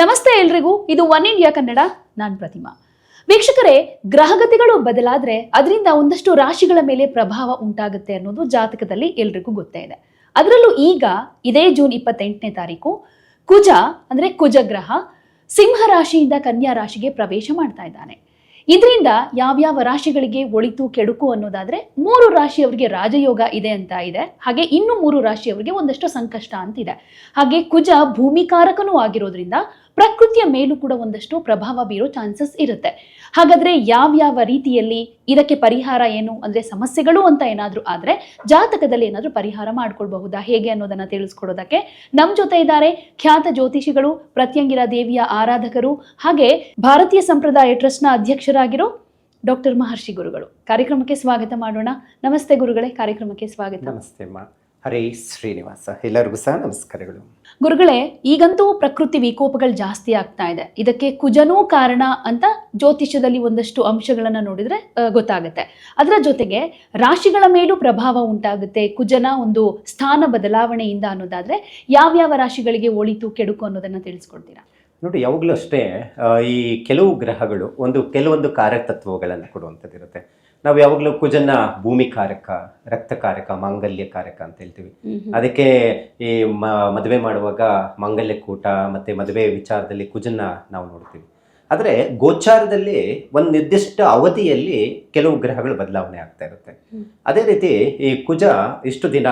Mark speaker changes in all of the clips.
Speaker 1: ನಮಸ್ತೆ ಎಲ್ರಿಗೂ. ಇದು ಒನ್ ಇಂಡಿಯಾ ಕನ್ನಡ ನಾನು ಪ್ರತಿಮಾ. ವೀಕ್ಷಕರೇ, ಗ್ರಹಗತಿಗಳು ಬದಲಾದ್ರೆ ಅದರಿಂದ ಒಂದಷ್ಟು ರಾಶಿಗಳ ಮೇಲೆ ಪ್ರಭಾವ ಉಂಟಾಗುತ್ತೆ ಅನ್ನೋದು ಜಾತಕದಲ್ಲಿ ಎಲ್ರಿಗೂ ಗೊತ್ತೇ ಇದೆ. ಅದರಲ್ಲೂ ಈಗ ಇದೇ ಜೂನ್ ಇಪ್ಪತ್ತೆಂಟನೇ ತಾರೀಕು ಕುಜ, ಅಂದ್ರೆ ಕುಜಗ್ರಹ, ಸಿಂಹ ರಾಶಿಯಿಂದ ಕನ್ಯಾ ರಾಶಿಗೆ ಪ್ರವೇಶ ಮಾಡ್ತಾ ಇದ್ದಾನೆ. ಇದರಿಂದ ಯಾವ್ಯಾವ ರಾಶಿಗಳಿಗೆ ಒಳಿತು, ಕೆಡುಕು ಅನ್ನೋದಾದ್ರೆ ಮೂರು ರಾಶಿಯವರಿಗೆ ರಾಜಯೋಗ ಇದೆ ಅಂತ ಇದೆ. ಹಾಗೆ ಇನ್ನು ಮೂರು ರಾಶಿಯವರಿಗೆ ಒಂದಷ್ಟು ಸಂಕಷ್ಟ ಅಂತಿದೆ. ಹಾಗೆ ಕುಜ ಭೂಮಿಕಾರಕನೂ ಆಗಿರೋದ್ರಿಂದ ಪ್ರಕೃತಿಯ ಮೇಲೂ ಕೂಡ ಒಂದಷ್ಟು ಪ್ರಭಾವ ಬೀರೋ ಚಾನ್ಸಸ್ ಇರುತ್ತೆ. ಹಾಗಾದ್ರೆ ಯಾವ್ಯಾವ ರೀತಿಯಲ್ಲಿ ಇದಕ್ಕೆ ಪರಿಹಾರ ಏನು, ಅಂದ್ರೆ ಸಮಸ್ಯೆಗಳು ಅಂತ ಏನಾದ್ರೂ ಆದ್ರೆ ಜಾತಕದಲ್ಲಿ ಏನಾದ್ರೂ ಪರಿಹಾರ ಮಾಡ್ಕೊಳ್ಬಹುದಾ, ಹೇಗೆ ಅನ್ನೋದನ್ನ ತಿಳಿಸ್ಕೊಡೋದಕ್ಕೆ ನಮ್ ಜೊತೆ ಇದ್ದಾರೆ ಖ್ಯಾತ ಜ್ಯೋತಿಷಿಗಳು, ಪ್ರತ್ಯಂಗಿರ ದೇವಿಯ ಆರಾಧಕರು, ಹಾಗೆ ಭಾರತೀಯ ಸಂಪ್ರದಾಯ ಟ್ರಸ್ಟ್ನ ಅಧ್ಯಕ್ಷರಾಗಿರೋ ಡಾಕ್ಟರ್ ಮಹರ್ಷಿ ಗುರುಗಳು. ಕಾರ್ಯಕ್ರಮಕ್ಕೆ ಸ್ವಾಗತ ಮಾಡೋಣ. ನಮಸ್ತೆ ಗುರುಗಳೇ, ಕಾರ್ಯಕ್ರಮಕ್ಕೆ ಸ್ವಾಗತ.
Speaker 2: ನಮಸ್ತೆ ಹರೇ ಶ್ರೀನಿವಾಸ. ಎಲ್ಲರಿಗೂ ಸಹ ನಮಸ್ಕಾರಗಳು.
Speaker 1: ಗುರುಗಳೇ ಈಗಂತೂ ಪ್ರಕೃತಿ ವಿಕೋಪಗಳು ಜಾಸ್ತಿ ಆಗ್ತಾ ಇದೆ. ಇದಕ್ಕೆ ಕುಜನೂ ಕಾರಣ ಅಂತ ಜ್ಯೋತಿಷ್ಯದಲ್ಲಿ ಒಂದಷ್ಟು ಅಂಶಗಳನ್ನ ನೋಡಿದ್ರೆ ಗೊತ್ತಾಗುತ್ತೆ. ಅದರ ಜೊತೆಗೆ ರಾಶಿಗಳ ಮೇಲೂ ಪ್ರಭಾವ ಉಂಟಾಗುತ್ತೆ. ಕುಜನ ಒಂದು ಸ್ಥಾನ ಬದಲಾವಣೆಯಿಂದ ಅನ್ನೋದಾದ್ರೆ ಯಾವ್ಯಾವ ರಾಶಿಗಳಿಗೆ ಒಳಿತು ಕೆಡುಕು ಅನ್ನೋದನ್ನ ತಿಳಿಸ್ಕೊಡ್ತೀರಾ?
Speaker 2: ನೋಡಿ ಯಾವಾಗಲೂ ಅಷ್ಟೇ ಈ ಕೆಲವು ಗ್ರಹಗಳು ಒಂದು ಕೆಲವೊಂದು ಕಾರ್ಯತತ್ವಗಳನ್ನು ಕೊಡುವಂಥದ್ದು ಇರುತ್ತೆ ನಾವು ಯಾವಾಗಲೂ ಕುಜನ್ನ ಭೂಮಿ ಕಾರಕ ರಕ್ತ ಕಾರಕ ಮಾಂಗಲ್ಯ ಕಾರಕ ಅಂತ ಹೇಳ್ತೀವಿ ಅದಕ್ಕೆ ಈ ಮ ಮದುವೆ ಮಾಡುವಾಗ ಮಾಂಗಲ್ಯ ಕೂಟ ಮತ್ತೆ ಮದುವೆ ವಿಚಾರದಲ್ಲಿ ಕುಜನ್ನ ನಾವು ನೋಡ್ತೀವಿ. ಆದರೆ ಗೋಚಾರದಲ್ಲಿ ಒಂದು ನಿರ್ದಿಷ್ಟ ಅವಧಿಯಲ್ಲಿ ಕೆಲವು ಗ್ರಹಗಳು ಬದಲಾವಣೆ ಆಗ್ತಾ ಇರುತ್ತೆ. ಅದೇ ರೀತಿ ಈ ಕುಜ ಇಷ್ಟು ದಿನ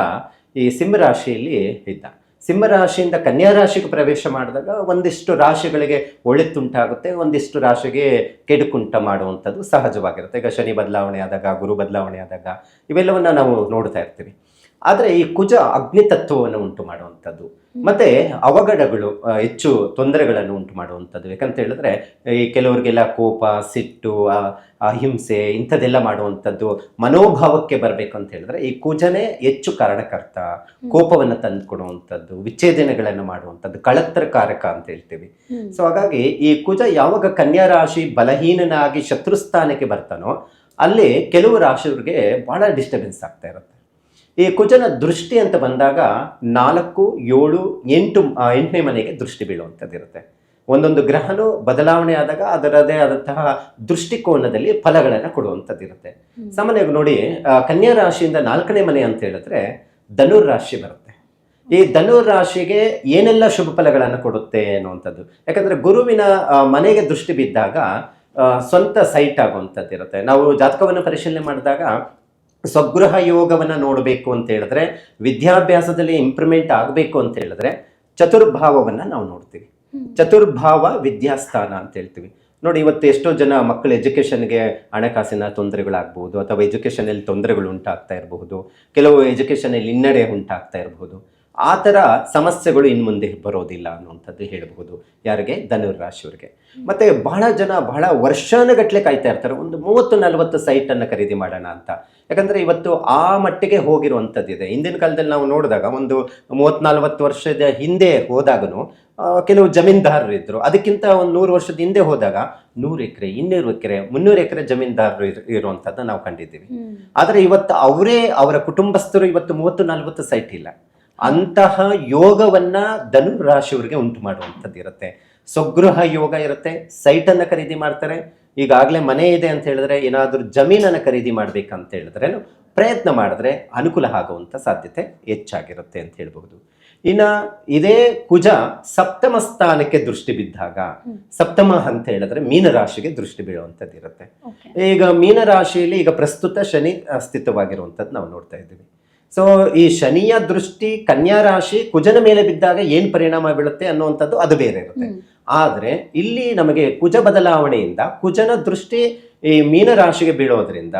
Speaker 2: ಈ ಸಿಂಹರಾಶಿಯಲ್ಲಿ ಇದ್ದ. ಸಿಂಹರಾಶಿಯಿಂದ ಕನ್ಯಾ ರಾಶಿಗೆ ಪ್ರವೇಶ ಮಾಡಿದಾಗ ಒಂದಿಷ್ಟು ರಾಶಿಗಳಿಗೆ ಒಳಿತುಂಟಾಗುತ್ತೆ, ಒಂದಿಷ್ಟು ರಾಶಿಗೆ ಕೆಡುಕುಂಟ ಮಾಡುವಂಥದ್ದು ಸಹಜವಾಗಿರುತ್ತೆ. ಈಗ ಶನಿ ಬದಲಾವಣೆ ಆದಾಗ, ಗುರು ಬದಲಾವಣೆ ಆದಾಗ ಇವೆಲ್ಲವನ್ನು ನಾವು ನೋಡ್ತಾ ಇರ್ತೀವಿ. ಆದರೆ ಈ ಕುಜ ಅಗ್ನಿ ತತ್ವವನ್ನು ಉಂಟು ಮಾಡುವಂಥದ್ದು. ಮತ್ತೆ ಅವಘಡಗಳು ಹೆಚ್ಚು ತೊಂದರೆಗಳನ್ನು ಉಂಟು ಮಾಡುವಂಥದ್ದು. ಯಾಕಂತ ಹೇಳಿದ್ರೆ ಈ ಕೆಲವರಿಗೆಲ್ಲ ಕೋಪ ಸಿಟ್ಟು ಅಹಿಂಸೆ ಇಂಥದ್ದೆಲ್ಲ ಮಾಡುವಂಥದ್ದು ಮನೋಭಾವಕ್ಕೆ ಬರಬೇಕು ಅಂತ ಹೇಳಿದ್ರೆ ಈ ಕುಜನೇ ಹೆಚ್ಚು ಕಾರಣಕರ್ತ. ಕೋಪವನ್ನು ತಂದುಕೊಡುವಂಥದ್ದು ವಿಚ್ಛೇದನಗಳನ್ನು ಮಾಡುವಂಥದ್ದು ಕಳತ್ರಕಾರಕ ಅಂತ ಹೇಳ್ತೀವಿ. ಸೊ ಹಾಗಾಗಿ ಈ ಕುಜ ಯಾವಾಗ ಕನ್ಯಾ ರಾಶಿ ಬಲಹೀನನಾಗಿ ಶತ್ರುಸ್ಥಾನಕ್ಕೆ ಬರ್ತಾನೋ ಅಲ್ಲಿ ಕೆಲವು ರಾಶಿಯವರಿಗೆ ಬಹಳ ಡಿಸ್ಟರ್ಬೆನ್ಸ್ ಆಗ್ತಾ ಇರುತ್ತೆ. ಈ ಕುಜನ ದೃಷ್ಟಿ ಅಂತ ಬಂದಾಗ ನಾಲ್ಕು ಏಳು ಎಂಟು ಎಂಟನೇ ಮನೆಗೆ ದೃಷ್ಟಿ ಬೀಳುವಂಥದ್ದಿರುತ್ತೆ ಒಂದೊಂದು ಗ್ರಹನು ಬದಲಾವಣೆ ಆದಾಗ ಅದರದೇ ಆದಂತಹ ದೃಷ್ಟಿಕೋನದಲ್ಲಿ ಫಲಗಳನ್ನು ಕೊಡುವಂಥದ್ದಿರುತ್ತೆ ಸಾಮಾನ್ಯವಾಗಿ ನೋಡಿ ಕನ್ಯಾ ರಾಶಿಯಿಂದ ನಾಲ್ಕನೇ ಮನೆ ಅಂತ ಹೇಳಿದ್ರೆ ಧನುರ್ ರಾಶಿ ಬರುತ್ತೆ. ಈ ಧನುರ್ ರಾಶಿಗೆ ಏನೆಲ್ಲ ಶುಭ ಫಲಗಳನ್ನು ಕೊಡುತ್ತೆ ಅನ್ನುವಂಥದ್ದು. ಯಾಕಂದ್ರೆ ಗುರುವಿನ ಮನೆಗೆ ದೃಷ್ಟಿ ಬಿದ್ದಾಗ ಸ್ವಂತ ಸೈಟ್ ಆಗುವಂಥದ್ದು ಇರುತ್ತೆ. ನಾವು ಜಾತಕವನ್ನು ಪರಿಶೀಲನೆ ಮಾಡಿದಾಗ ಸ್ವಗೃಹ ಯೋಗವನ್ನು ನೋಡಬೇಕು ಅಂತ ಹೇಳಿದ್ರೆ ವಿದ್ಯಾಭ್ಯಾಸದಲ್ಲಿ ಇಂಪ್ರೂವ್ಮೆಂಟ್ ಆಗಬೇಕು ಅಂತ ಹೇಳಿದ್ರೆ ಚತುರ್ಭಾವವನ್ನು ನಾವು ನೋಡ್ತೀವಿ. ಚತುರ್ಭಾವ ವಿದ್ಯಾಸ್ಥಾನ ಅಂತ ಹೇಳ್ತೀವಿ. ನೋಡಿ ಇವತ್ತು ಎಷ್ಟೋ ಜನ ಮಕ್ಕಳ ಎಜುಕೇಷನ್ಗೆ ಹಣಕಾಸಿನ ತೊಂದರೆಗಳಾಗ್ಬೋದು ಅಥವಾ ಎಜುಕೇಷನಲ್ಲಿ ತೊಂದರೆಗಳು ಉಂಟಾಗ್ತಾ ಇರಬಹುದು ಕೆಲವು ಎಜುಕೇಷನಲ್ಲಿ ಹಿನ್ನಡೆ ಉಂಟಾಗ್ತಾ ಇರಬಹುದು. ಆ ಥರ ಸಮಸ್ಯೆಗಳು ಇನ್ನು ಮುಂದೆ ಬರೋದಿಲ್ಲ ಅನ್ನುವಂಥದ್ದು ಹೇಳಬಹುದು. ಯಾರಿಗೆ? ಧನುರ್ ರಾಶಿಯವರಿಗೆ ಮತ್ತೆ ಬಹಳ ಜನ ಬಹಳ ವರ್ಷಾನುಗಟ್ಲೆ ಕಾಯ್ತಾ ಇರ್ತಾರೆ. ಒಂದು ಮೂವತ್ತು ನಲವತ್ತು ಸೈಟನ್ನು ಖರೀದಿ ಮಾಡೋಣ ಅಂತ. ಯಾಕಂದ್ರೆ ಇವತ್ತು ಆ ಮಟ್ಟಿಗೆ ಹೋಗಿರುವಂಥದ್ದಿದೆ. ಹಿಂದಿನ ಕಾಲದಲ್ಲಿ ನಾವು ನೋಡಿದಾಗ ಒಂದು ಮೂವತ್ತ್ ನಲ್ವತ್ತು ವರ್ಷದ ಹಿಂದೆ ಹೋದಾಗನು ಆ, ಕೆಲವು ಜಮೀನ್ದಾರರು ಇದ್ರು. ಅದಕ್ಕಿಂತ ಒಂದು ನೂರು ವರ್ಷದ ಹಿಂದೆ ಹೋದಾಗ ನೂರು ಎಕರೆ ಇನ್ನೂರು ಎಕರೆ ಮುನ್ನೂರು ಎಕರೆ ಜಮೀನ್ದಾರರು ಇರ್- ಇರುವಂಥದ್ದನ್ನ ನಾವು ಕಂಡಿದ್ದೀವಿ. ಆದರೆ ಇವತ್ತು ಅವರೇ ಅವರ ಕುಟುಂಬಸ್ಥರು ಇವತ್ತು ಮೂವತ್ತು ನಲವತ್ತು ಸೈಟ್ ಇಲ್ಲ. ಅಂತಹ ಯೋಗವನ್ನ ಧನು ರಾಶಿಯವರಿಗೆ ಉಂಟು ಮಾಡುವಂಥದ್ದು ಇರುತ್ತೆ ಸ್ವಗೃಹ ಯೋಗ ಇರುತ್ತೆ ಸೈಟನ್ನು ಖರೀದಿ ಮಾಡ್ತಾರೆ ಈಗಾಗಲೇ ಮನೆ ಇದೆ ಅಂತ ಹೇಳಿದ್ರೆ ಏನಾದರೂ ಜಮೀನನ್ನು ಖರೀದಿ ಮಾಡಬೇಕಂತ ಹೇಳಿದ್ರೆ ಪ್ರಯತ್ನ ಮಾಡಿದ್ರೆ ಅನುಕೂಲ ಆಗುವಂಥ ಸಾಧ್ಯತೆ ಹೆಚ್ಚಾಗಿರುತ್ತೆ ಅಂತ ಹೇಳ್ಬಹುದು. ಇನ್ನ ಇದೇ ಕುಜ ಸಪ್ತಮ ಸ್ಥಾನಕ್ಕೆ ದೃಷ್ಟಿ ಬಿದ್ದಾಗ. ಸಪ್ತಮ ಅಂತ ಹೇಳಿದ್ರೆ ಮೀನರಾಶಿಗೆ ದೃಷ್ಟಿ ಬೀಳುವಂಥದ್ದು ಇರುತ್ತೆ. ಈಗ ಮೀನರಾಶಿಯಲ್ಲಿ ಈಗ ಪ್ರಸ್ತುತ ಶನಿ ಅಸ್ತಿತ್ವವಾಗಿರುವಂಥದ್ದು ನಾವು ನೋಡ್ತಾ ಇದ್ದೀವಿ. ಸೊ ಈ ಶನಿಯ ದೃಷ್ಟಿ ಕನ್ಯಾ ರಾಶಿ ಕುಜನ ಮೇಲೆ ಬಿದ್ದಾಗ ಏನು ಪರಿಣಾಮ ಬೀಳುತ್ತೆ ಅನ್ನುವಂಥದ್ದು ಅದು ಬೇರೆ ಇರುತ್ತೆ. ಆದರೆ ಇಲ್ಲಿ ನಮಗೆ ಕುಜ ಬದಲಾವಣೆಯಿಂದ ಕುಜನ ದೃಷ್ಟಿ ಈ ಮೀನರಾಶಿಗೆ ಬೀಳೋದ್ರಿಂದ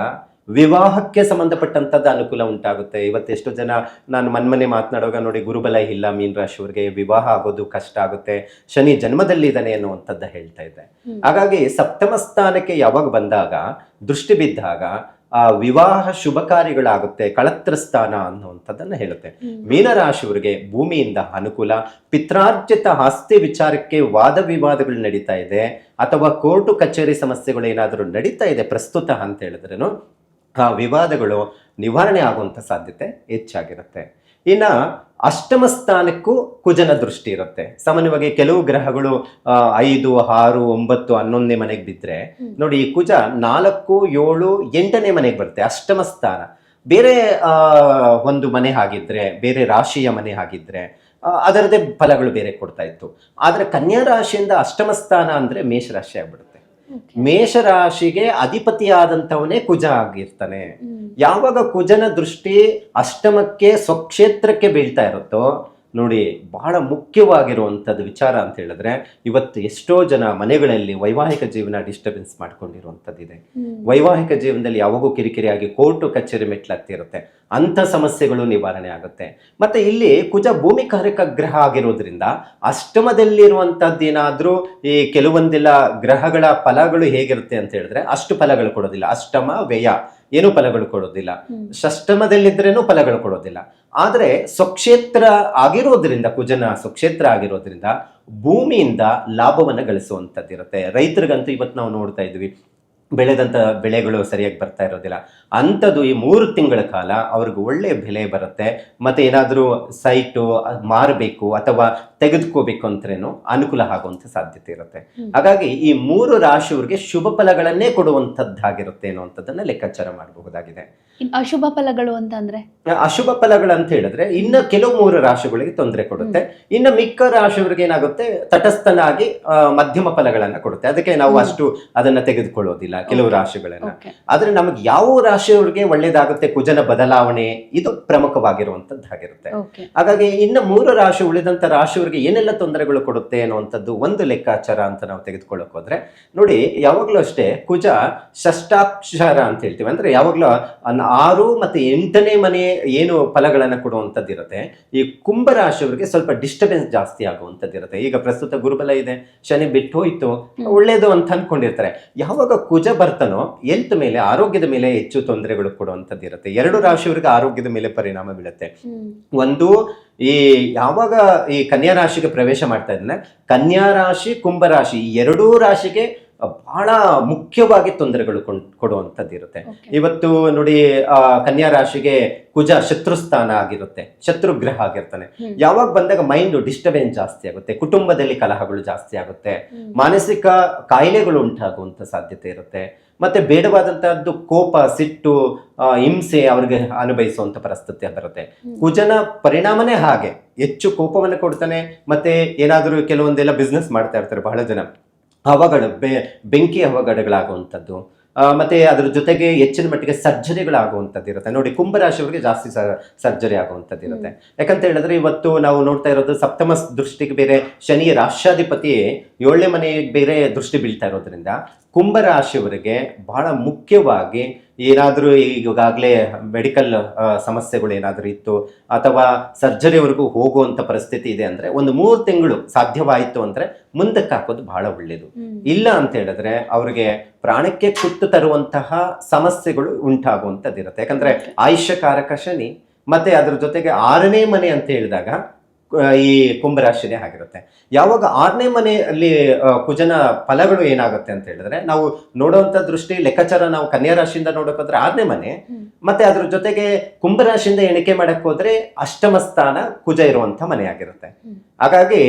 Speaker 2: ವಿವಾಹಕ್ಕೆ ಸಂಬಂಧಪಟ್ಟಂಥದ್ದು ಅನುಕೂಲ ಉಂಟಾಗುತ್ತೆ. ಇವತ್ತೆಷ್ಟು ಜನ ನಾನು ಮನ್ಮನೆ ಮಾತನಾಡುವಾಗ ನೋಡಿ ಗುರುಬಲ ಇಲ್ಲ ಮೀನ ರಾಶಿಯವರಿಗೆ ವಿವಾಹ ಆಗೋದು ಕಷ್ಟ ಆಗುತ್ತೆ ಶನಿ ಜನ್ಮದಲ್ಲಿ ಇದ್ದಾನೆ ಅನ್ನುವಂಥದ್ದು ಹೇಳ್ತಾ ಇದ್ದೆ. ಹಾಗಾಗಿ ಸಪ್ತಮ ಸ್ಥಾನಕ್ಕೆ ಯಾವಾಗ ಬಂದಾಗ ದೃಷ್ಟಿ ಬಿದ್ದಾಗ ಆ ವಿವಾಹ ಶುಭ ಕಾರ್ಯಗಳಾಗುತ್ತೆ ಕಳತ್ರ ಸ್ಥಾನ ಅನ್ನುವಂಥದ್ದನ್ನ ಹೇಳುತ್ತೆ. ಮೀನರಾಶಿಯವರಿಗೆ ಭೂಮಿಯಿಂದ ಅನುಕೂಲ ಪಿತ್ರಾರ್ಜಿತ ಆಸ್ತಿ ವಿಚಾರಕ್ಕೆ ವಾದ ವಿವಾದಗಳು ನಡೀತಾ ಇದೆ ಅಥವಾ ಕೋರ್ಟು ಕಚೇರಿ ಸಮಸ್ಯೆಗಳು ಏನಾದರೂ ನಡೀತಾ ಇದೆ ಪ್ರಸ್ತುತ ಅಂತ ಹೇಳಿದ್ರೂ ಆ ವಿವಾದಗಳು ನಿವಾರಣೆ ಆಗುವಂಥ ಸಾಧ್ಯತೆ ಹೆಚ್ಚಾಗಿರುತ್ತೆ. ಇನ್ನು ಅಷ್ಟಮ ಸ್ಥಾನಕ್ಕೂ ಕುಜನ ದೃಷ್ಟಿ ಇರುತ್ತೆ. ಸಾಮಾನ್ಯವಾಗಿ ಕೆಲವು ಗ್ರಹಗಳು ಆ, ಐದು ಆರು ಒಂಬತ್ತು ಹನ್ನೊಂದನೇ ಮನೆಗೆ ಬಿದ್ದರೆ ನೋಡಿ ಈ ಕುಜ ನಾಲ್ಕು ಏಳು ಎಂಟನೇ ಮನೆಗೆ ಬರುತ್ತೆ ಅಷ್ಟಮ ಸ್ಥಾನ. ಬೇರೆ ಒಂದು ಮನೆ ಆಗಿದ್ರೆ ಬೇರೆ ರಾಶಿಯ ಮನೆ ಆಗಿದ್ರೆ ಅದರದೇ ಫಲಗಳು ಬೇರೆ ಕೊಡ್ತಾ ಇತ್ತು. ಆದರೆ ಕನ್ಯಾ ರಾಶಿಯಿಂದ ಅಷ್ಟಮ ಸ್ಥಾನ ಅಂದರೆ ಮೇಷರಾಶಿ ಆಗ್ಬಿಡುತ್ತೆ. ಮೇಷರಾಶಿಗೆ ಅಧಿಪತಿಯಾದಂಥವನೇ ಕುಜ ಆಗಿರ್ತಾನೆ. ಯಾವಾಗ ಕುಜನ ದೃಷ್ಟಿ ಅಷ್ಟಮಕ್ಕೆ ಸ್ವಕ್ಷೇತ್ರಕ್ಕೆ ಬೀಳ್ತಾ ಇರುತ್ತೋ ನೋಡಿ ಬಹಳ ಮುಖ್ಯವಾಗಿರುವಂಥದ್ದು ವಿಚಾರ ಅಂತ ಹೇಳಿದ್ರೆ ಇವತ್ತು ಎಷ್ಟೋ ಜನ ಮನೆಗಳಲ್ಲಿ ವೈವಾಹಿಕ ಜೀವನ ಡಿಸ್ಟರ್ಬೆನ್ಸ್ ಮಾಡ್ಕೊಂಡಿರುವಂಥದ್ದಿದೆ. ವೈವಾಹಿಕ ಜೀವನದಲ್ಲಿ ಯಾವಾಗೂ ಕಿರಿಕಿರಿಯಾಗಿ ಕೋರ್ಟು ಕಚೇರಿ ಮೆಟ್ಲತ್ತಿರುತ್ತೆ. ಅಂಥ ಸಮಸ್ಯೆಗಳು ನಿವಾರಣೆ ಆಗುತ್ತೆ. ಮತ್ತೆ ಇಲ್ಲಿ ಕುಜ ಭೂಮಿಕಾರಕ ಗ್ರಹ ಆಗಿರೋದ್ರಿಂದ ಅಷ್ಟಮದಲ್ಲಿರುವಂಥದ್ದೇನಾದರೂ ಈ ಕೆಲವೊಂದೆಲ್ಲ ಗ್ರಹಗಳ ಫಲಗಳು ಹೇಗಿರುತ್ತೆ ಅಂತ ಹೇಳಿದ್ರೆ ಅಷ್ಟು ಫಲಗಳು ಕೊಡೋದಿಲ್ಲ. ಅಷ್ಟಮ ವ್ಯಯ. ಏನು ಫಲಗಳು ಕೊಡೋದಿಲ್ಲ. ಷಷ್ಟಮದಲ್ಲಿದ್ರೇನು ಫಲಗಳು ಕೊಡೋದಿಲ್ಲ. ಆದರೆ ಸ್ವಕ್ಷೇತ್ರ ಆಗಿರೋದ್ರಿಂದ ಕುಜನ ಸ್ವಕ್ಷೇತ್ರ ಆಗಿರೋದ್ರಿಂದ ಭೂಮಿಯಿಂದ ಲಾಭವನ್ನು ಗಳಿಸುವಂಥದ್ದಿರುತ್ತೆ. ರೈತರಿಗಂತೂ ಇವತ್ತು ನಾವು ನೋಡ್ತಾ ಇದ್ವಿ ಬೆಳೆದಂತ ಬೆಳೆಗಳು ಸರಿಯಾಗಿ ಬರ್ತಾ ಇರೋದಿಲ್ಲ. ಅಂಥದ್ದು ಈ ಮೂರು ತಿಂಗಳ ಕಾಲ ಅವ್ರಿಗೆ ಒಳ್ಳೆಯ ಬೆಲೆ ಬರುತ್ತೆ. ಮತ್ತೆ ಏನಾದರೂ ಸೈಟು ಮಾರಬೇಕು ಅಥವಾ ತೆಗೆದುಕೋಬೇಕು ಅಂತೇನು ಅನುಕೂಲ ಆಗುವಂಥ ಸಾಧ್ಯತೆ ಇರುತ್ತೆ. ಹಾಗಾಗಿ ಈ ಮೂರು ರಾಶಿಯವರಿಗೆ ಶುಭ ಫಲಗಳನ್ನೇ ಕೊಡುವಂತದ್ದಾಗಿರುತ್ತೆ ಅನ್ನುವಂಥದ್ದನ್ನ ಲೆಕ್ಕಾಚಾರ ಮಾಡಬಹುದಾಗಿದೆ.
Speaker 1: ಅಶುಭ ಫಲಗಳು ಅಂತ ಅಂದ್ರೆ
Speaker 2: ಅಶುಭ ಅಂತ ಹೇಳಿದ್ರೆ ಇನ್ನ ಕೆಲವು ಮೂರು ರಾಶಿಗಳಿಗೆ ತೊಂದರೆ ಕೊಡುತ್ತೆ. ಇನ್ನು ಮಿಕ್ಕ ರಾಶಿಯವರಿಗೆ ಏನಾಗುತ್ತೆ? ತಟಸ್ಥನಾಗಿ ಮಧ್ಯಮ ಫಲಗಳನ್ನ ಕೊಡುತ್ತೆ. ಅದಕ್ಕೆ ನಾವು ಅಷ್ಟು ಅದನ್ನ ತೆಗೆದುಕೊಳ್ಳೋದಿಲ್ಲ ಕೆಲವು ರಾಶಿಗಳನ್ನ. ಆದ್ರೆ ನಮಗೆ ಯಾವ ರಾಶಿಯವರಿಗೆ ಒಳ್ಳೇದಾಗುತ್ತೆ? ಕುಜನ ಬದಲಾವಣೆ ಇದು ಪ್ರಮುಖವಾಗಿರುವಂತದ್ದಾಗಿರುತ್ತೆ. ಹಾಗಾಗಿ ಇನ್ನು ಮೂರು ರಾಶಿ ಉಳಿದಂತ ರಾಶಿಯವರಿಗೆ ಏನೆಲ್ಲ ತೊಂದರೆಗಳು ಕೊಡುತ್ತೆ ಅನ್ನುವಂಥದ್ದು ಒಂದು ಲೆಕ್ಕಾಚಾರ ಅಂತ ನಾವು ತೆಗೆದುಕೊಳ್ಳೋಕೆ ಹೋದ್ರೆ ನೋಡಿ ಯಾವಾಗಲೂ ಅಷ್ಟೇ ಕುಜ ಷಷ್ಟಾಕ್ಷರ ಅಂತ ಹೇಳ್ತೀವಿ. ಅಂದ್ರೆ ಯಾವಾಗಲೂ ಆರು ಮತ್ತೆ ಎಂಟನೇ ಮನೆ ಏನು ಫಲಗಳನ್ನ ಕೊಡುವಂಥದ್ದು ಇರುತ್ತೆ. ಈ ಕುಂಭರಾಶಿಯವರಿಗೆ ಸ್ವಲ್ಪ ಡಿಸ್ಟರ್ಬೆನ್ಸ್ ಜಾಸ್ತಿ ಆಗುವಂಥದ್ದು ಇರುತ್ತೆ. ಈಗ ಪ್ರಸ್ತುತ ಗುರುಬಲ ಇದೆ ಶನಿ ಬಿಟ್ಟು ಹೋಯ್ತು ಒಳ್ಳೇದು ಅಂತ ಅನ್ಕೊಂಡಿರ್ತಾರೆ. ಯಾವಾಗ ಕುಜ ಬರ್ತಾನೋ ಎಲ್ತ್ ಮೇಲೆ ಆರೋಗ್ಯದ ಮೇಲೆ ಹೆಚ್ಚು ತೊಂದರೆಗಳು ಕೊಡುವಂಥದ್ದು ಇರುತ್ತೆ. ಎರಡು ರಾಶಿಯವರಿಗೆ ಆರೋಗ್ಯದ ಮೇಲೆ ಪರಿಣಾಮ ಬೀಳುತ್ತೆ. ಒಂದು ಈ ಯಾವಾಗ ಈ ಕನ್ಯಾ ರಾಶಿಗೆ ಪ್ರವೇಶ ಮಾಡ್ತಾ ಇದ್ದಾನೆ ಕನ್ಯಾ ರಾಶಿ ಕುಂಭ ರಾಶಿ ಈ ಎರಡೂ ರಾಶಿಗೆ ಬಹಳ ಮುಖ್ಯವಾಗಿ ತೊಂದರೆಗಳು ಕೊಂಡ್- ಕೊಡುವಂಥದ್ದು ಇರುತ್ತೆ. ಇವತ್ತು ನೋಡಿ ಆ ಕನ್ಯಾ ರಾಶಿಗೆ ಕುಜ ಶತ್ರುಸ್ಥಾನ ಆಗಿರುತ್ತೆ ಶತ್ರು ಗ್ರಹ ಆಗಿರ್ತಾನೆ. ಯಾವಾಗ ಬಂದಾಗ ಮೈಂಡ್ ಡಿಸ್ಟರ್ಬೆನ್ಸ್ ಜಾಸ್ತಿ ಆಗುತ್ತೆ ಕುಟುಂಬದಲ್ಲಿ ಕಲಹಗಳು ಜಾಸ್ತಿ ಆಗುತ್ತೆ ಮಾನಸಿಕ ಕಾಯಿಲೆಗಳು ಉಂಟಾಗುವಂತ ಸಾಧ್ಯತೆ ಇರುತ್ತೆ. ಮತ್ತೆ ಬೇಡವಾದಂತಹದ್ದು ಕೋಪ ಸಿಟ್ಟು ಹಿಂಸೆ ಅವ್ರಿಗೆ ಅನುಭವಿಸುವಂತ ಪರಿಸ್ಥಿತಿ ಬರುತ್ತೆ. ಕುಜನ ಪರಿಣಾಮನೇ ಹಾಗೆ. ಹೆಚ್ಚು ಕೋಪವನ್ನು ಕೊಡ್ತಾನೆ ಮತ್ತೆ ಏನಾದರೂ ಕೆಲವೊಂದೆಲ್ಲ ಬಿಸ್ನೆಸ್ ಮಾಡ್ತಾ ಇರ್ತಾರೆ ಬಹಳ ಜನ. ಅವಘಡ ಬೆ ಬೆಂಕಿ ಅವಘಡಗಳಾಗುವಂಥದ್ದು ಮತ್ತೆ ಅದರ ಜೊತೆಗೆ ಹೆಚ್ಚಿನ ಮಟ್ಟಿಗೆ ಸರ್ಜರಿಗಳಾಗುವಂಥದ್ದು ಇರುತ್ತೆ. ನೋಡಿ ಕುಂಭರಾಶಿಯವರಿಗೆ ಜಾಸ್ತಿ ಸರ್ಜರಿ ಆಗುವಂಥದ್ದು ಇರುತ್ತೆ ಯಾಕಂತ ಹೇಳಿದ್ರೆ ಇವತ್ತು ನಾವು ನೋಡ್ತಾ ಇರೋದು ಸಪ್ತಮ ದೃಷ್ಟಿಗೆ ಬೇರೆ ಶನಿ ರಾಷ್ಟ್ರಾಧಿಪತಿ ಏಳನೇ ಮನೆಗೆ ಬೇರೆ ದೃಷ್ಟಿ ಬೀಳ್ತಾ ಇರೋದ್ರಿಂದ ಕುಂಭರಾಶಿಯವರಿಗೆ ಬಹಳ ಮುಖ್ಯವಾಗಿ ಏನಾದರೂ ಈಗಾಗಲೇ ಮೆಡಿಕಲ್ ಸಮಸ್ಯೆಗಳು ಏನಾದರೂ ಇತ್ತು ಅಥವಾ ಸರ್ಜರಿವರೆಗೂ ಹೋಗುವಂಥ ಪರಿಸ್ಥಿತಿ ಇದೆ ಅಂದರೆ ಒಂದು ಮೂರು ತಿಂಗಳು ಸಾಧ್ಯವಾಯಿತು ಅಂದರೆ ಮುಂದಕ್ಕೆ ಹಾಕೋದು ಬಹಳ ಒಳ್ಳೆಯದು ಇಲ್ಲ ಅಂತ ಹೇಳಿದ್ರೆ ಅವರಿಗೆ ಪ್ರಾಣಕ್ಕೆ ಕುತ್ತು ತರುವಂತಹ ಸಮಸ್ಯೆಗಳು ಉಂಟಾಗುವಂಥದ್ದಿರುತ್ತೆ. ಯಾಕಂದರೆ ಆಯುಷ್ಯಕಾರಕ ಶನಿ ಮತ್ತೆ ಅದರ ಜೊತೆಗೆ ಆರನೇ ಮನೆ ಅಂತ ಹೇಳಿದಾಗ ಈ ಕುಂಭರಾಶಿನೇ ಆಗಿರುತ್ತೆ. ಯಾವಾಗ ಆರನೇ ಮನೆಯಲ್ಲಿ ಕುಜನ ಫಲಗಳು ಏನಾಗುತ್ತೆ ಅಂತ ಹೇಳಿದ್ರೆ ನಾವು ನೋಡುವಂತ ದೃಷ್ಟಿ ಲೆಕ್ಕಾಚಾರ ನಾವು ಕನ್ಯಾ ರಾಶಿಯಿಂದ ನೋಡೋಕೋದ್ರೆ ಆರನೇ ಮನೆ. ಮತ್ತೆ ಅದ್ರ ಜೊತೆಗೆ ಕುಂಭರಾಶಿಯಿಂದ ಎಣಿಕೆ ಮಾಡಕ್ ಹೋದ್ರೆ ಅಷ್ಟಮ ಸ್ಥಾನ ಕುಜ ಇರುವಂತ ಮನೆ ಆಗಿರುತ್ತೆ. ಹಾಗಾಗಿ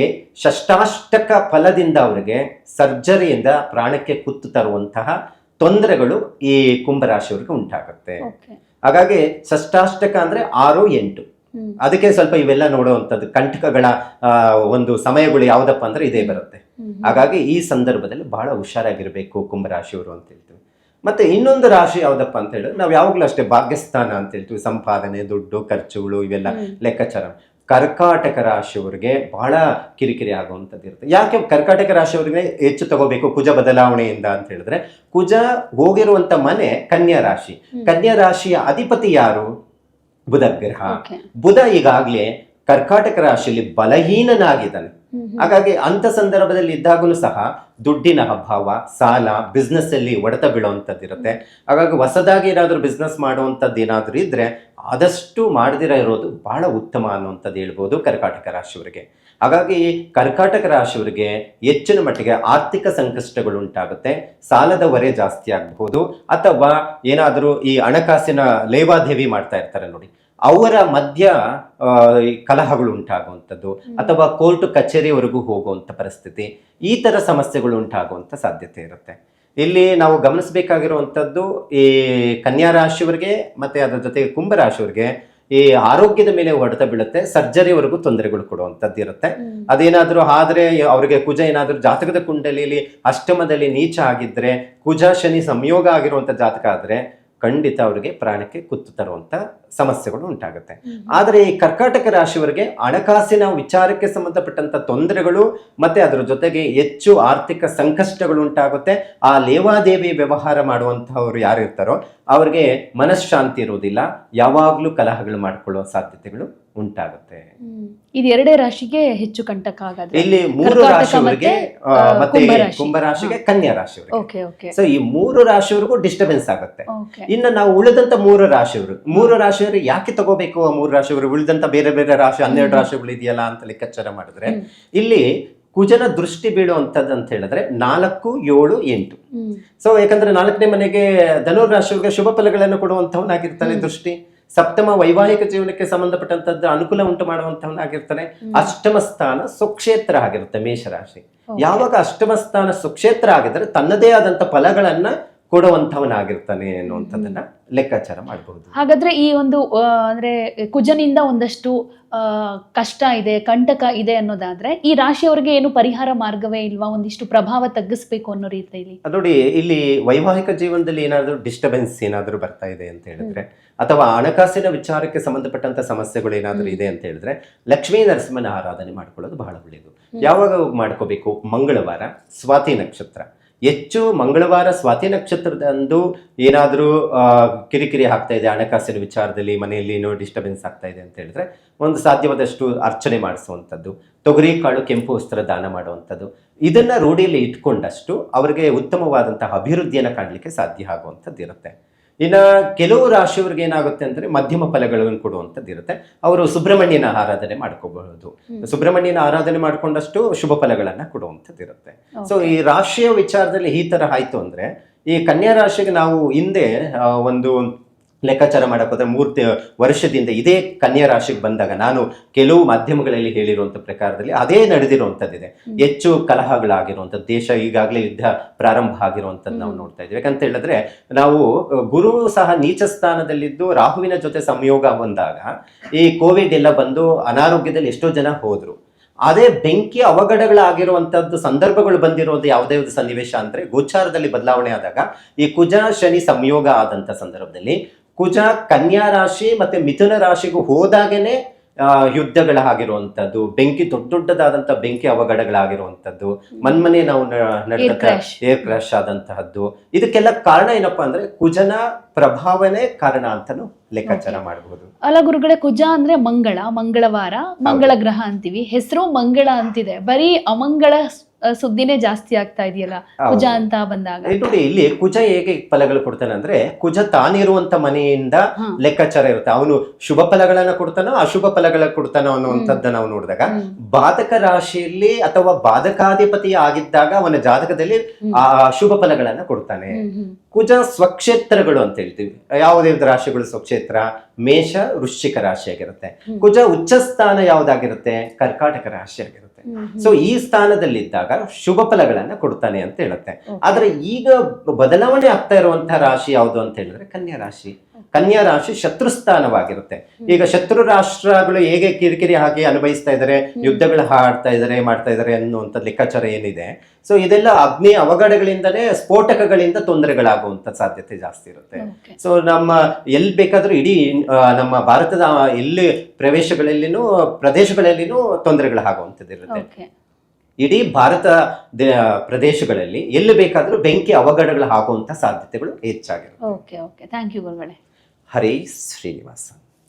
Speaker 2: ಷಷ್ಟಾಷ್ಟಕ ಫಲದಿಂದ ಅವರಿಗೆ ಸರ್ಜರಿಯಿಂದ ಪ್ರಾಣಕ್ಕೆ ಕುತ್ತು ತರುವಂತಹ ತೊಂದರೆಗಳು ಈ ಕುಂಭರಾಶಿಯವರಿಗೆ ಉಂಟಾಗುತ್ತೆ. ಹಾಗಾಗಿ ಷಷ್ಟಾಷ್ಟಕ ಅಂದ್ರೆ ಆರು ಎಂಟು. ಅದಕ್ಕೆ ಸ್ವಲ್ಪ ಇವೆಲ್ಲ ನೋಡುವಂಥದ್ದು ಕಂಟಕಗಳ ಆ, ಒಂದು ಸಮಯಗಳು ಯಾವ್ದಪ್ಪ ಅಂದ್ರೆ ಇದೇ ಬರುತ್ತೆ. ಹಾಗಾಗಿ ಈ ಸಂದರ್ಭದಲ್ಲಿ ಬಹಳ ಹುಷಾರಾಗಿರ್ಬೇಕು ಕುಂಭರಾಶಿಯವರು ಅಂತ ಹೇಳ್ತೀವಿ. ಮತ್ತೆ ಇನ್ನೊಂದು ರಾಶಿ ಯಾವ್ದಪ್ಪ ಅಂತ ಹೇಳಿದ್ರೆ ನಾವು ಯಾವಾಗಲೂ ಅಷ್ಟೇ ಭಾಗ್ಯಸ್ಥಾನ ಅಂತ ಹೇಳ್ತೀವಿ. ಸಂಪಾದನೆ ದುಡ್ಡು ಖರ್ಚುಗಳು ಇವೆಲ್ಲ. ಲೆಕ್ಕಾಚಾರ. ಕರ್ಕಾಟಕ ರಾಶಿಯವರಿಗೆ ಬಹಳ ಕಿರಿಕಿರಿ ಆಗುವಂಥದ್ದು ಇರುತ್ತೆ. ಯಾಕೆ ಕರ್ಕಾಟಕ ರಾಶಿಯವರಿಗೆ ಹೆಚ್ಚು ತಗೋಬೇಕು ಕುಜ ಬದಲಾವಣೆಯಿಂದ ಅಂತ ಹೇಳಿದ್ರೆ ಕುಜ ಹೋಗಿರುವಂತ ಮನೆ ಕನ್ಯಾ ರಾಶಿ. ಕನ್ಯಾ ರಾಶಿಯ ಅಧಿಪತಿ ಯಾರು? ಬುಧ ಗ್ರಹ ಬುಧ ಈಗಾಗಲೇ ಕರ್ಕಾಟಕ ರಾಶಿಯಲ್ಲಿ ಬಲಹೀನನಾಗಿದ್ದಾನೆ. ಹಾಗಾಗಿ ಅಂತ ಸಂದರ್ಭದಲ್ಲಿ ಇದ್ದಾಗಲೂ ಸಹ ದುಡ್ಡಿನ ಅಭಾವ ಸಾಲ ಬಿಸ್ನೆಸ್ ಅಲ್ಲಿ ಒಡೆತ ಬೀಳುವಂಥದ್ದು ಇರುತ್ತೆ. ಹಾಗಾಗಿ ಹೊಸದಾಗಿ ಏನಾದರೂ ಬಿಸ್ನೆಸ್ ಮಾಡುವಂಥದ್ದು ಏನಾದರೂ ಇದ್ರೆ ಆದಷ್ಟು ಮಾಡದಿರ ಇರೋದು ಬಹಳ ಉತ್ತಮ ಅನ್ನುವಂಥದ್ದು ಹೇಳ್ಬೋದು ಕರ್ಕಾಟಕ ರಾಶಿಯವರಿಗೆ. ಹಾಗಾಗಿ ಕರ್ಕಾಟಕ ರಾಶಿಯವರಿಗೆ ಹೆಚ್ಚಿನ ಮಟ್ಟಿಗೆ ಆರ್ಥಿಕ ಸಂಕಷ್ಟಗಳು ಉಂಟಾಗುತ್ತೆ. ಸಾಲದ ಹೊರೆ ಜಾಸ್ತಿ ಆಗಬಹುದು. ಅಥವಾ ಏನಾದರೂ ಈ ಹಣಕಾಸಿನ ಲೇವಾದೇವಿ ಮಾಡ್ತಾ ಇರ್ತಾರೆ ನೋಡಿ. ಅವರ ಮಧ್ಯ ಕಲಹಗಳು ಉಂಟಾಗುವಂಥದ್ದು ಅಥವಾ ಕೋರ್ಟ್ ಕಚೇರಿವರೆಗೂ ಹೋಗುವಂಥ ಪರಿಸ್ಥಿತಿ ಈ ಥರ ಸಮಸ್ಯೆಗಳು ಉಂಟಾಗುವಂಥ ಸಾಧ್ಯತೆ ಇರುತ್ತೆ. ಇಲ್ಲಿ ನಾವು ಗಮನಿಸಬೇಕಾಗಿರುವಂಥದ್ದು ಈ ಕನ್ಯಾ ರಾಶಿಯವರಿಗೆ ಮತ್ತು ಅದರ ಜೊತೆಗೆ ಕುಂಭರಾಶಿಯವರಿಗೆ ಈ ಆರೋಗ್ಯದ ಮೇಲೆ ಹೊಡೆತ ಬೀಳುತ್ತೆ ಸರ್ಜರಿವರೆಗೂ ತೊಂದರೆಗಳು ಕೊಡುವಂಥದ್ದು ಇರುತ್ತೆ. ಅದೇನಾದರೂ ಆದರೆ ಅವರಿಗೆ ಕುಜ ಏನಾದರೂ ಜಾತಕದ ಕುಂಡಲಿಯಲ್ಲಿ ಅಷ್ಟಮದಲ್ಲಿ ನೀಚ ಆಗಿದ್ರೆ ಕುಜ ಶನಿ ಸಂಯೋಗ ಆಗಿರುವಂಥ ಜಾತಕ ಆದ್ರೆ ಖಂಡಿತ ಅವರಿಗೆ ಪ್ರಾಣಕ್ಕೆ ಕುತ್ತು ತರುವಂತ ಸಮಸ್ಯೆಗಳು ಉಂಟಾಗುತ್ತೆ. ಆದರೆ ಈ ಕರ್ಕಾಟಕ ರಾಶಿಯವರಿಗೆ ಹಣಕಾಸಿನ ವಿಚಾರಕ್ಕೆ ಸಂಬಂಧಪಟ್ಟಂತ ತೊಂದರೆಗಳು ಮತ್ತೆ ಅದರ ಜೊತೆಗೆ ಹೆಚ್ಚು ಆರ್ಥಿಕ ಸಂಕಷ್ಟಗಳು ಉಂಟಾಗುತ್ತೆ. ಆ ಲೇವಾದೇವಿ ವ್ಯವಹಾರ ಮಾಡುವಂತಹವರು ಯಾರು ಇರ್ತಾರೋ ಅವರಿಗೆ ಮನಃಶಾಂತಿ ಇರುವುದಿಲ್ಲ. ಯಾವಾಗ್ಲೂ ಕಲಹಗಳು ಮಾಡಿಕೊಳ್ಳುವ ಸಾಧ್ಯತೆಗಳು ಉಂಟಾಗುತ್ತೆ.
Speaker 1: ಇದು ಎರಡೇ ರಾಶಿಗೆ ಹೆಚ್ಚು ಕಂಟಕ ಆಗುತ್ತೆ
Speaker 2: ಇಲ್ಲಿ ಮೂರು ರಾಶಿಯವರಿಗೆ
Speaker 1: ಮತ್ತೆ.
Speaker 2: ಕುಂಭರಾಶಿಗೆ ಕನ್ಯಾ ರಾಶಿಯವರಿಗೆ.
Speaker 1: Okay okay.
Speaker 2: ಸೊ ಈ ಮೂರು ರಾಶಿಯವರೆಗೂ ಡಿಸ್ಟರ್ಬೆನ್ಸ್ ಆಗುತ್ತೆ. ಇನ್ನು ನಾವು ಉಳಿದಂತ ಮೂರು ರಾಶಿಯವರು ಮೂರು ರಾಶಿಯವರು ಯಾಕೆ ತಗೋಬೇಕು ಆ ಮೂರು ರಾಶಿಯವರು? ಉಳಿದಂತ ಬೇರೆ ಬೇರೆ ರಾಶಿ ಹನ್ನೆರಡು ರಾಶಿಗಳು ಇದೆಯಲ್ಲ ಅಂತ ಲೆಕ್ಕಾಚಾರ ಮಾಡಿದ್ರೆ ಇಲ್ಲಿ ಕುಜನ ದೃಷ್ಟಿ ಬೀಳುವಂಥದ್ದು ಅಂತ ಹೇಳಿದ್ರೆ ನಾಲ್ಕು ಏಳು ಎಂಟು. ಸೊ ಯಾಕಂದ್ರೆ ನಾಲ್ಕನೇ ಮನೆಗೆ ಧನುರ್ ರಾಶಿಯವರಿಗೆ ಶುಭ ಫಲಗಳನ್ನು ಕೊಡುವಂತವನಾಗಿರ್ತಾನೆ
Speaker 1: ಹ್ಮ್.
Speaker 2: ದೃಷ್ಟಿ. ಸಪ್ತಮ ವೈವಾಹಿಕ ಜೀವನಕ್ಕೆ ಸಂಬಂಧಪಟ್ಟಂತದ್ದು ಅನುಕೂಲ ಉಂಟು ಮಾಡುವಂತವನಾಗಿರ್ತಾನೆ. ಅಷ್ಟಮ ಸ್ಥಾನ ಸುಕ್ಷೇತ್ರ ಆಗಿರುತ್ತೆ ಮೇಷರಾಶಿ. ಯಾವಾಗ ಅಷ್ಟಮ ಸ್ಥಾನ ಸುಕ್ಷೇತ್ರ ಆಗಿದ್ರೆ ತನ್ನದೇ ಆದಂತ ಫಲಗಳನ್ನ ಕೊಡುವಂತವನಾಗಿರ್ತಾನೆ ಅನ್ನುವಂಥದ್ದನ್ನ ಲೆಕ್ಕಾಚಾರ ಮಾಡಬಹುದು.
Speaker 1: ಹಾಗಾದ್ರೆ ಈ ಒಂದು ಅಂದ್ರೆ ಕುಜನಿಂದ ಒಂದಷ್ಟು ಕಷ್ಟ ಇದೆ ಕಂಟಕ ಇದೆ ಅನ್ನೋದಾದ್ರೆ ಈ ರಾಶಿಯವರಿಗೆ ಏನು ಪರಿಹಾರ ಮಾರ್ಗವೇ ಇಲ್ವಾ? ಒಂದಿಷ್ಟು ಪ್ರಭಾವ ತಗ್ಗಿಸ್ಬೇಕು ಅನ್ನೋ ರೀತಿಯಲ್ಲಿ.
Speaker 2: ನೋಡಿ ಇಲ್ಲಿ ವೈವಾಹಿಕ ಜೀವನದಲ್ಲಿ ಏನಾದರೂ ಡಿಸ್ಟರ್ಬೆನ್ಸ್ ಏನಾದರೂ ಬರ್ತಾ ಇದೆ ಅಂತ ಹೇಳಿದ್ರೆ ಅಥವಾ ಹಣಕಾಸಿನ ವಿಚಾರಕ್ಕೆ ಸಂಬಂಧಪಟ್ಟಂತ ಸಮಸ್ಯೆಗಳು ಏನಾದರೂ ಇದೆ ಅಂತ ಹೇಳಿದ್ರೆ ಲಕ್ಷ್ಮೀ ನರಸಿಂಹನ ಆರಾಧನೆ ಮಾಡ್ಕೊಳ್ಳೋದು ಬಹಳ ಒಳ್ಳೆಯದು. ಯಾವಾಗ ಮಾಡ್ಕೋಬೇಕು? ಮಂಗಳವಾರ ಸ್ವಾತಿ ನಕ್ಷತ್ರ. ಹೆಚ್ಚು ಮಂಗಳವಾರ ಸ್ವಾತಿ ನಕ್ಷತ್ರದಂದು ಏನಾದರೂ ಕಿರಿಕಿರಿ ಆಗ್ತಾ ಇದೆ, ಹಣಕಾಸಿನ ವಿಚಾರದಲ್ಲಿ ಮನೆಯಲ್ಲಿ ಏನೋ ಡಿಸ್ಟರ್ಬೆನ್ಸ್ ಆಗ್ತಾ ಇದೆ ಅಂತ ಹೇಳಿದ್ರೆ ಒಂದು ಸಾಧ್ಯವಾದಷ್ಟು ಅರ್ಚನೆ ಮಾಡಿಸುವಂಥದ್ದು, ತೊಗರಿ, ಕಾಳು, ಕೆಂಪು ವಸ್ತ್ರ ದಾನ ಮಾಡುವಂಥದ್ದು, ಇದನ್ನು ರೂಢಿಯಲ್ಲಿ ಇಟ್ಕೊಂಡಷ್ಟು ಅವರಿಗೆ ಉತ್ತಮವಾದಂತಹ ಅಭಿವೃದ್ಧಿಯನ್ನು ಕಾಣಲಿಕ್ಕೆ ಸಾಧ್ಯ ಆಗುವಂಥದ್ದು ಇರುತ್ತೆ ಇನ್ನು ಕೆಲವು ರಾಶಿಯವ್ರಿಗೆ ಏನಾಗುತ್ತೆ ಅಂದ್ರೆ ಮಧ್ಯಮ ಫಲಗಳನ್ನು ಕೊಡುವಂಥದ್ದು ಇರುತ್ತೆ. ಅವರು ಸುಬ್ರಹ್ಮಣ್ಯನ ಆರಾಧನೆ ಮಾಡ್ಕೋಬಹುದು.
Speaker 1: ಹ್ಮ್.
Speaker 2: ಸುಬ್ರಹ್ಮಣ್ಯನ ಆರಾಧನೆ ಮಾಡ್ಕೊಂಡಷ್ಟು ಶುಭ ಫಲಗಳನ್ನು ಕೊಡುವಂಥದ್ದು ಇರುತ್ತೆ. ಸೊ ಈ ರಾಶಿಯ ವಿಚಾರದಲ್ಲಿ ಈ ಥರ ಆಯ್ತು ಅಂದ್ರೆ ಈ ಕನ್ಯಾ ರಾಶಿಗೆ ನಾವು ಹಿಂದೆ ಒಂದು ಲೆಕ್ಕಾಚಾರ ಮಾಡಕ್ಕೆ ಹೋದ್ರೆ ಮೂರ್ತಿ ವರ್ಷದಿಂದ ಇದೇ ಕನ್ಯಾ ರಾಶಿಗೆ ಬಂದಾಗ ನಾನು ಕೆಲವು ಮಾಧ್ಯಮಗಳಲ್ಲಿ ಹೇಳಿರುವಂತ ಪ್ರಕಾರದಲ್ಲಿ ಅದೇ ನಡೆದಿರುವಂತದ್ದಿದೆ.
Speaker 1: ಹ್ಮ್.
Speaker 2: ಹೆಚ್ಚು ಕಲಹಗಳಾಗಿರುವಂಥದ್ದು ದೇಶ ಈಗಾಗಲೇ ಯುದ್ಧ ಪ್ರಾರಂಭ ಆಗಿರುವಂಥದ್ದು ನಾವು ನೋಡ್ತಾ ಇದ್ದೀವಿ. ಯಾಕಂತ ಹೇಳಿದ್ರೆ ನಾವು ಗುರು ಸಹ ನೀಚ ಸ್ಥಾನದಲ್ಲಿದ್ದು ರಾಹುವಿನ ಜೊತೆ ಸಂಯೋಗ ಬಂದಾಗ ಈ ಕೋವಿಡ್ ಎಲ್ಲ ಬಂದು ಅನಾರೋಗ್ಯದಲ್ಲಿ ಎಷ್ಟೋ ಜನ ಹೋದ್ರು. ಅದೇ ಬೆಂಕಿ ಅವಘಡಗಳಾಗಿರುವಂತದ್ದು ಸಂದರ್ಭಗಳು ಬಂದಿರೋದು ಯಾವುದೇ ಒಂದು ಸನ್ನಿವೇಶ ಅಂದ್ರೆ ಗೋಚಾರದಲ್ಲಿ ಬದಲಾವಣೆ ಆದಾಗ ಈ ಕುಜ ಶನಿ ಸಂಯೋಗ ಆದಂತ ಸಂದರ್ಭದಲ್ಲಿ ಕುಜ ಕನ್ಯಾ ರಾಶಿ ಮತ್ತೆ ಮಿಥುನ ರಾಶಿಗೂ ಹೋದಾಗೇನೆ ಆ, ಯುದ್ಧಗಳಾಗಿರುವಂತದ್ದು ಬೆಂಕಿ ದೊಡ್ಡ ದೊಡ್ಡದಾದಂಥ ಬೆಂಕಿ ಅವಘಡಗಳಾಗಿರುವಂಥದ್ದು ಮನ್ಮನೆ ನಾವು
Speaker 1: ನಡೆದಂಥ
Speaker 2: ಏರ್ ಕ್ರಾಶ್ ಆದಂತಹದ್ದು. ಇದಕ್ಕೆಲ್ಲ ಕಾರಣ ಏನಪ್ಪಾ ಅಂದ್ರೆ ಕುಜನ ಪ್ರಭಾವನೆ ಕಾರಣ ಅಂತಾನು ಲೆಕ್ಕಾಚಾರ ಮಾಡಬಹುದು
Speaker 1: ಅಲ್ಲ ಗುರುಗಳೇ ಕುಜ ಅಂದ್ರೆ ಮಂಗಳ ಮಂಗಳವಾರ ಮಂಗಳ ಗ್ರಹ ಅಂತೀವಿ. ಹೆಸರು ಮಂಗಳ ಅಂತಿದೆ. ಬರೀ ಅಮಂಗಳ ಸುದ್ದಿನೇ ಜಾಸ್ತಿ ಆಗ್ತಾ ಇದೆಯಲ್ಲ? ಕುಜ ಅಂತ ಬಂದಾಗ.
Speaker 2: ನೋಡಿ ಇಲ್ಲಿ ಕುಜ ಹೇಗೆ ಫಲಗಳು ಕೊಡ್ತಾನೆ ಅಂದ್ರೆ ಕುಜ ತಾನಿರುವಂತ ಮನೆಯಿಂದ. ಲೆಕ್ಕಾಚಾರ ಇರುತ್ತೆ. ಅವನು ಶುಭ ಫಲಗಳನ್ನ ಕೊಡ್ತಾನೋ ಅಶುಭ ಫಲಗಳ ಕೊಡ್ತಾನೋ ಅನ್ನುವಂಥದ್ದ ನಾವು ನೋಡಿದಾಗ. ಬಾಧಕ ರಾಶಿಯಲ್ಲಿ ಅಥವಾ ಬಾಧಕಾಧಿಪತಿ ಆಗಿದ್ದಾಗ ಅವನ ಜಾತಕದಲ್ಲಿ ಆ ಶುಭ ಫಲಗಳನ್ನ ಕೊಡ್ತಾನೆ. ಕುಜ ಸ್ವಕ್ಷೇತ್ರಗಳು ಅಂತ ಹೇಳ್ತೀವಿ. ಯಾವುದೇ ರಾಶಿಗಳು ಸ್ವಕ್ಷೇತ್ರ ಮೇಷ ವೃಶ್ಚಿಕ
Speaker 1: ರಾಶಿಯಾಗಿರುತ್ತೆ
Speaker 2: ಕುಜ ಉಚ್ಚ ಸ್ಥಾನ ಯಾವ್ದಾಗಿರುತ್ತೆ? ಕರ್ಕಾಟಕ ರಾಶಿ ಆಗಿರುತ್ತೆ.
Speaker 1: ಹ್ಮ್, ಹ್ಮ್.
Speaker 2: ಸೊ ಈ ಸ್ಥಾನದಲ್ಲಿದ್ದಾಗ ಶುಭ ಫಲಗಳನ್ನ ಕೊಡ್ತಾನೆ ಅಂತ ಹೇಳುತ್ತೆ. ಆದ್ರೆ ಈಗ ಬದಲಾವಣೆ ಆಗ್ತಾ ಇರುವಂತಹ ರಾಶಿ ಯಾವುದು ಅಂತ ಹೇಳಿದ್ರೆ ಕನ್ಯಾ ರಾಶಿ ಕನ್ಯಾ ರಾಶಿ ಶತ್ರು ಸ್ಥಾನವಾಗಿರುತ್ತೆ ಈಗ ಶತ್ರು ರಾಷ್ಟ್ರಗಳು ಹೇಗೆ ಕಿರಿಕಿರಿ ಹಾಕಿ ಅನುಭವಿಸ್ತಾ ಇದ್ದಾರೆ ಯುದ್ಧಗಳು ಹಾಡ್ತಾ ಇದ್ದಾರೆ ಮಾಡ್ತಾ ಇದ್ದಾರೆ ಅನ್ನುವಂತ ಲೆಕ್ಕಾಚಾರ ಏನಿದೆ ಸೊ ಇದೆಲ್ಲ ಅಗ್ನಿ ಅವಘಡಗಳಿಂದಲೇ ಸ್ಫೋಟಕಗಳಿಂದ ತೊಂದರೆಗಳಾಗುವಂತ ಸಾಧ್ಯತೆ ಜಾಸ್ತಿ ಇರುತ್ತೆ. ಸೊ ನಮ್ಮ ಎಲ್ಲಿ ಬೇಕಾದ್ರೂ ಇಡೀ ನಮ್ಮ ಭಾರತದ ಎಲ್ಲಿ ಪ್ರವೇಶಗಳಲ್ಲಿನೂ ಪ್ರದೇಶಗಳಲ್ಲಿನೂ ತೊಂದರೆಗಳಾಗುವಂಥದ್ದು ಇರುತ್ತೆ.
Speaker 1: Okay.
Speaker 2: ಇಡೀ ಭಾರತ ಪ್ರದೇಶಗಳಲ್ಲಿ ಎಲ್ಲಿ ಬೇಕಾದ್ರೂ ಬೆಂಕಿ ಅವಘಡಗಳು ಆಗುವಂತ ಸಾಧ್ಯತೆಗಳು ಹೆಚ್ಚಾಗಿರುತ್ತೆ.
Speaker 1: ಓಕೆ ಓಕೆ ಥ್ಯಾಂಕ್ ಯು ಗುರುಗಳೇ.
Speaker 2: ಹರೇ ಶ್ರೀನಿವಾಸ